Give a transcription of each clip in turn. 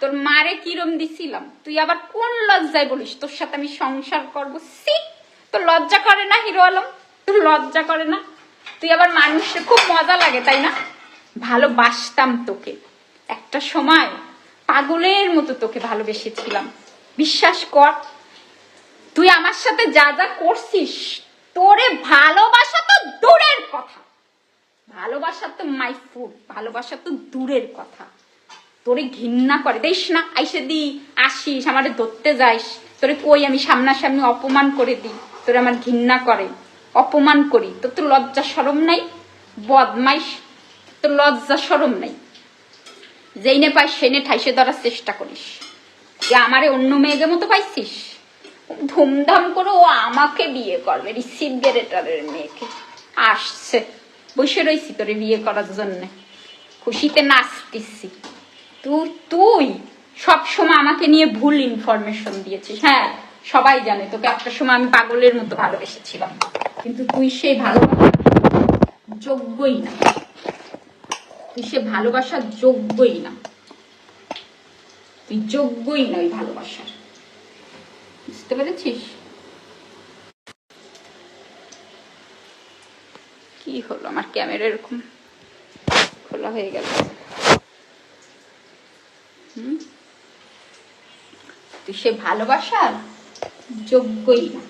তোর মারে কিরম দিছিলাম? তুই আবার কোন লজ্জায় বলিস? তোর সাথে আমি সংসার করব। সি তোর লজ্জা করে না হিরো আলম? তোর লজ্জা করে না? তুই আবার মানুষের খুব মজা লাগে, তাই না? ভালোবাসতাম তোকে। একটা সময় পাগলের মতো তোকে ভালোবেসেছিলাম। বিশ্বাস কর, তুই আমার সাথে যা যা করছিস, তোরে ভালোবাসা তো দূরের কথা। ভালোবাসা তো মাই ফুড ভালোবাসা তো দূরের কথা। তোরে ঘৃণা করে। দেখিস না, আইসে দি, আসিস, আমারে ধরতে যাইস। তোরে কই আমি সামনাসামনি অপমান করে দিই? তোরে আমার ঘৃণা করে। অপমান করি। তোর তো লজ্জা সরম নাই? বদমাইশ। তোর লজ্জা সরম নাই? যেই নে পাইস সেই নে ঠাইসে ধরার চেষ্টা করিস। যে আমারে অন্য মেয়েদের মতো পাইছিস? ধুমধাম করে ও আমাকে বিয়ে করবে, রিসিভ গ্রেটারের মেয়েকে। আসছে। বসে রয়েছি তোরে বিয়ে করার জন্য। খুশিতে নাচতেছি। তুই তুই সব সময় আমাকে নিয়ে ভুল ইনফরমেশন দিয়েছিস। হ্যাঁ সবাই জানে, তোকে একটা সময় আমি পাগলের মতো ভালোবেসেছিলাম। কিন্তু তুই সেই ভালোবাসা যোগ্যই না। তুই সে ভালোবাসার যোগ্যই না। তুই যোগ্যই না ওই ভালোবাসার। বুঝতে পেরেছিস? কি হলো? আমার ক্যামেরা এরকম খোলা হয়ে গেল হুম? তুই সে ভালোবাসার যোগ্যই না।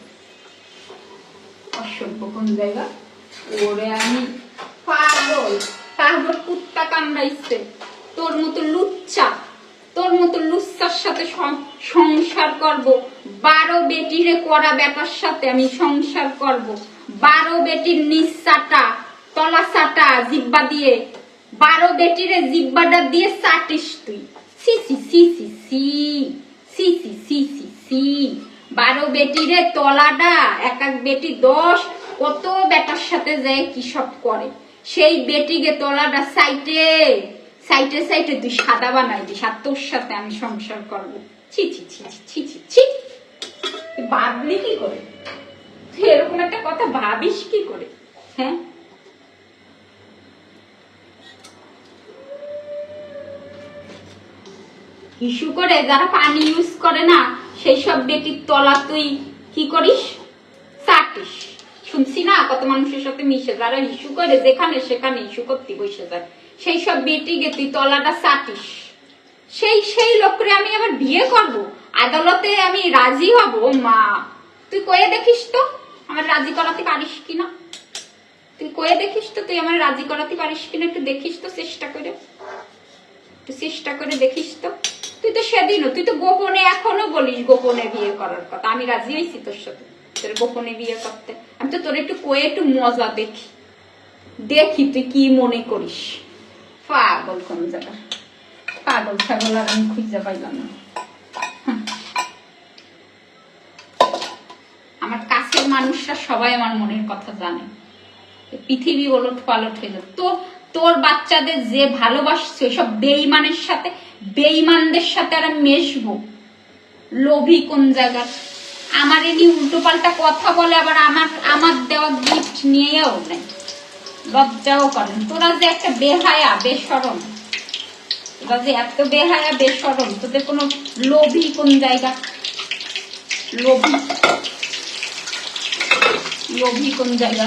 অসভ্য কোন জায়গা? ওরে আমি পাগল। কুত্তা কামড়াইছে। তোর মতো লুচ্চা, তোর মতো সাথে সংসার করব। বারো বেটিরে করা ব্যাটার সাথে আমি সংসার করব। বারো বেটির নিচ চাটা, তলা চাটা জিব্বা দিয়ে। বারো বেটিরে জিব্বাটা দিয়ে চাটিস তুই। সি সি সি সি সি সি সি সি সি সি। বারো বেটিরে তলাটা, এক এক বেটি দশ। কত বেটার সাথে যায় কি সব করে। সেই বেটিকে তলাটা সাইটে সাইটে সাইটে তুই সাদা বানাই দিস আর তোর সাথে আমি সংসার করব। ছি ছি ছি ছি ছি ছি ভাবলি কি করে? তুই এরকম একটা কথা ভাবিস কি করে? হ্যাঁ? ইস্যু করে, যারা পানি ইউজ করে না সেই সব বেটির তলা তুই কি করিস? চাটিস। শুনছি না, কত মানুষের সাথে মিশে যারা ইস্যু করে, যেখানে সেখানে ইস্যু করতে বসে যায়। সেই সব বেটি গে তুই তলাটা চাটিস। সেই সেই লোকরে আমি আবার বিয়ে করব। আদালতে আমি রাজি হব মা। তুই কয়ে দেখিস তো, আমার রাজি করাতে পারিস কিনা? তুই কয়ে দেখিস তো, তুই আমার রাজি করাতে পারিস কিনা, একটু দেখিস তো চেষ্টা করে। একটু চেষ্টা করে দেখিস তো। তুই তো সেদিনও, তুই তো গোপনে এখনও বলিস গোপনে বিয়ে করার কথা। আমি রাজি হয়েছি তোর সাথে, তোর গোপনে বিয়ে করতে। আমি তো তোর একটু কয়ে একটু মজা দেখি। দেখি তুই কি মনে করিস। পাগল কোন জায়গা পাগল ছাগল আর আমি খুঁজে পাইলাম না। আমার কাছের মানুষরা সবাই আমার মনের কথা জানে। পৃথিবী ওলট পালট হয়ে যাবে। তো তোর বাচ্চাদের যে ভালোবাসছে, সব বেইমানের সাথে বেইমানদের সাথে আর মেশবো। লোভী কোন জায়গার আমার এনি উল্টো পাল্টা কথা বলে আবার আমার আমার দেওয়া গিফট নিয়েও নেয় লজ্জাও করেন তোরা যে একটা বেহায়া, বেসরম। তোরা যে এত বেহায়া, বেসরম, তোদের কোনো লোভী কোন জায়গা? লোভী। লোভী কোন জায়গা?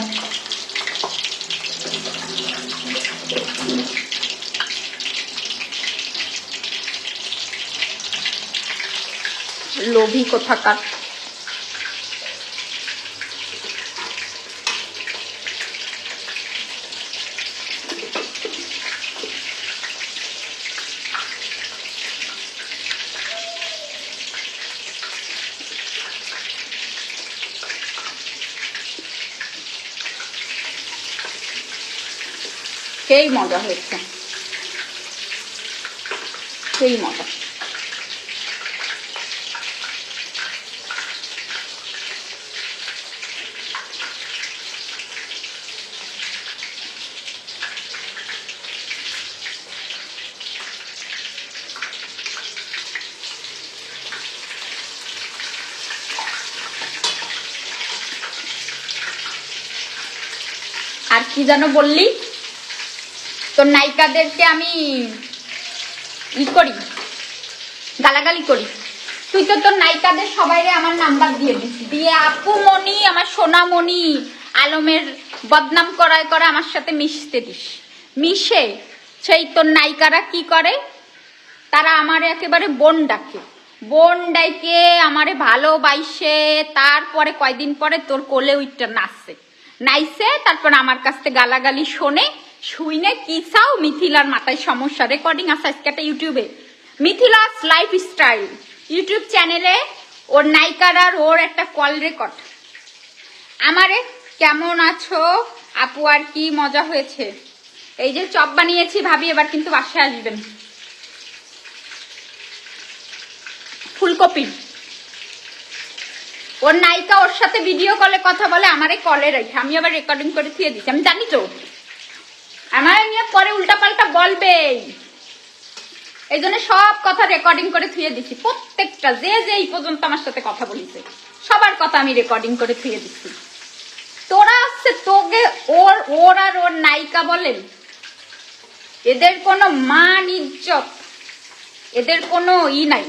লোভী কোথাকার। সেই মজা হয়েছে। সেই মজা। কি যেন বললি? তোর নায়িকাদেরকে আমি ই করি, গালাগালি করি। তুই তো তোর নায়িকাদের সবাইরে আমার নাম্বার দিয়ে দিস। দিয়ে আপু মনি আমার সোনামণি, আলমের বদনাম করায় করে আমার সাথে মিশতে দিস। মিশে সেই তোর নায়িকারা কি করে? তারা আমার একেবারে বোন ডাকে। বোন ডাইকে আমারে ভালোবাইসে তারপরে কয়দিন পরে তোর কোলে উইটটা নাচছে নাইছে তারপর আমার কাছ থেকে গালাগালি শোনে, শুইনে কি চাও মিথিলার মাথায় সমস্যা। রেকর্ডিং আছে আজকে একটা ইউটিউবে মিথিলাস লাইফ স্টাইল ইউটিউব চ্যানেলে ওর নায়িকারার ওর একটা কল রেকর্ড আমারে, কেমন আছো? আপু, আর কি মজা হয়েছে? এই যে চপ বানিয়েছি ভাবি, এবার কিন্তু বাসায় আসবেন। ফুলকপি। ওর নায়িকা ওর সাথে ভিডিও কলে কথা বলে, আমারে কলে রেখে। আমি আবার রেকর্ডিং করে থুয়ে দিচ্ছি আমি জানি তো। আমার নিয়ে পরে উল্টাপাল্টা বলবেই। এই জন্য সব কথা রেকর্ডিং করে থুয়ে দিচ্ছি প্রত্যেকটা যে যে এই পর্যন্ত আমার সাথে কথা বলিছে, সবার কথা আমি রেকর্ডিং করে থুয়ে দিচ্ছি তোরা হচ্ছে তোকে ওর ওর আর ওর নায়িকা বলেন। এদের কোনো মান, ইজ্জত, এদের কোনো ই নাই।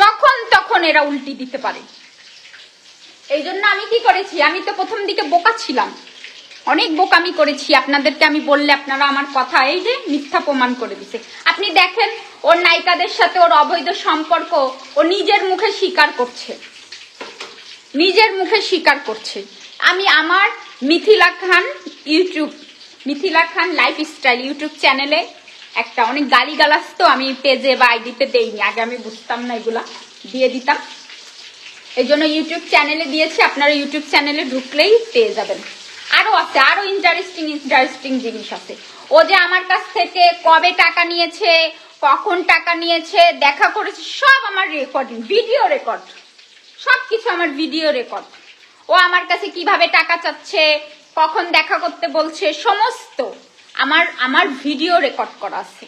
যখন তখন এরা উল্টি দিতে পারে। এই জন্য আমি কি করেছি? আমি তো প্রথম দিকে বোকা ছিলাম। অনেক বোকামি করেছি। আপনাদেরকে আমি বললে আপনারা আমার কথা এই যে মিথ্যা প্রমাণ করে দিছে। আপনি দেখেন, ওর নায়িকাদের সাথে ওর অবৈধ সম্পর্ক, ও নিজের মুখে স্বীকার করছে। নিজের মুখে স্বীকার করছে। আমি আমার Mithila Khan YouTube, Mithila Khan life style YouTube চ্যানেলে একটা অনেক গালি গালাস তো আমি পেজে বা আইডিতে দেইনি। আগে আমি বুঝতাম না এগুলা, দিয়ে দিতাম। এই জন্য ইউটিউব চ্যানেলে দিয়েছি, আপনারা ইউটিউব চ্যানেলে ঢুকলেই পেয়ে যাবেন। আরও আছে, আরও ইন্টারেস্টিং ইন্টারেস্টিং জিনিস আছে। ও যে আমার কাছ থেকে কবে টাকা নিয়েছে, কখন টাকা নিয়েছে, দেখা করেছে, সব আমার রেকর্ডিং ভিডিও রেকর্ড সব কিছু আমার ভিডিও রেকর্ড ও আমার কাছে কীভাবে টাকা চাচ্ছে, কখন দেখা করতে বলছে, সমস্ত আমার আমার ভিডিও রেকর্ড করা আছে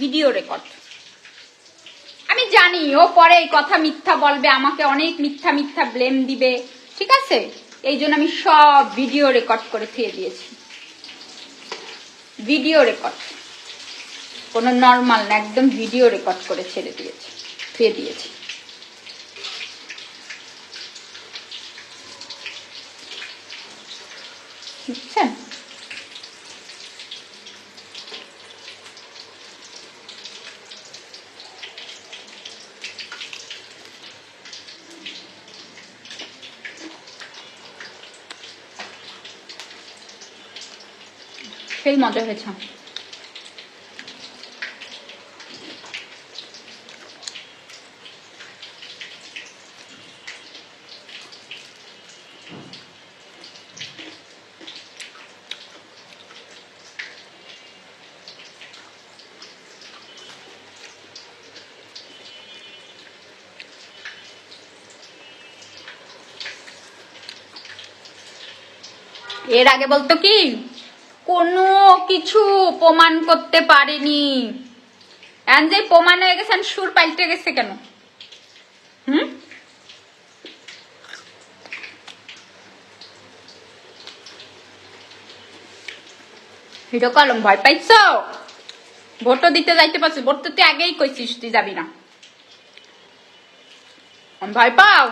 ভিডিও রেকর্ড জানি, ও পরে এই কথা মিথ্যা বলবে, আমাকে অনেক মিথ্যা মিথ্যা ব্লেম দিবে, ঠিক আছে? এই জন্য আমি সব ভিডিও রেকর্ড করে থুয়ে দিয়েছি। ভিডিও রেকর্ড কোনো নর্মাল না, একদম ভিডিও রেকর্ড করে ছেড়ে দিয়েছি, থুয়ে দিয়েছি। বুঝছেন? সেই মজা হয়েছে এর আগে বলতো কি? কোনো কিছু প্রমাণ করতে পারেনি। এখন যে প্রমাণ হয়ে গেছেন সুর পাল্টে গেছে কেন? হুম? হিরো কলম, ভয় পাইছ? ভোটও দিতে যাইতে পারছিস ভোট তো তুই আগেই কইছিস, তুই যাবি না। ভয় পাও?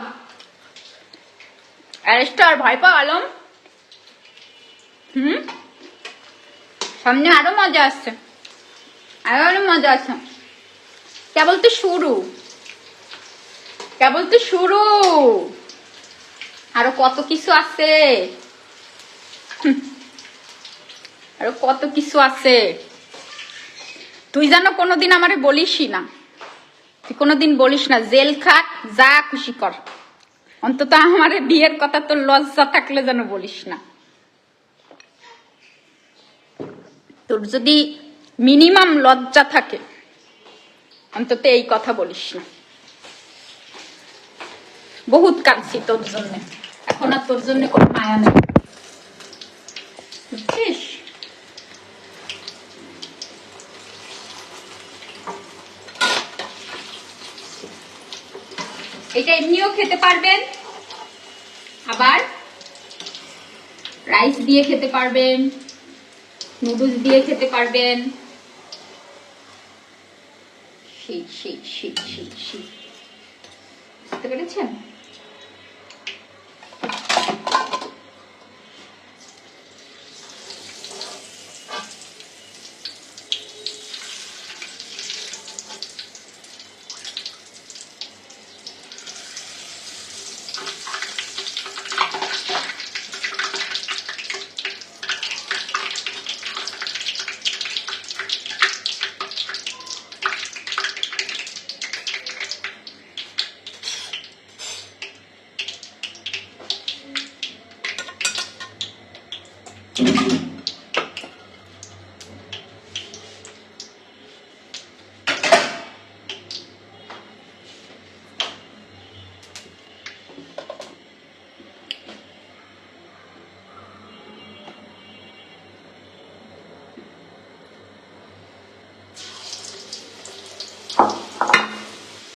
অ্যারেস্টার ভয় পাও, আলম? হুম? সামনে আরও মজা আসছে আরও আরও মজা আছে। কেবল তো শুরু। কেবল তো শুরু। আরও কত কিছু আছে। আরও কত কিছু আছে। তুই যেন কোনোদিন আমারে বলিসই না। তুই কোনোদিন বলিস না, জেল খাট, যা খুশি কর। অন্তত আমার বিয়ের কথা তোর লজ্জা থাকলে যেন বলিস না। তোর যদি মিনিমাম লজ্জা থাকে, অন্তত এই কথা বলিস না। বহুত কাঁদছি তোর জন্য। এখন আর তোর জন্য কোনো মায়া নেই। বুঝছিস? এটা এমনিও খেতে পারবেন, আবার রাইস দিয়ে খেতে পারবেন। নুডলস দিয়ে খেতে পারবেন। সেই সেই সেই সেই সেই বুঝতে পেরেছেন?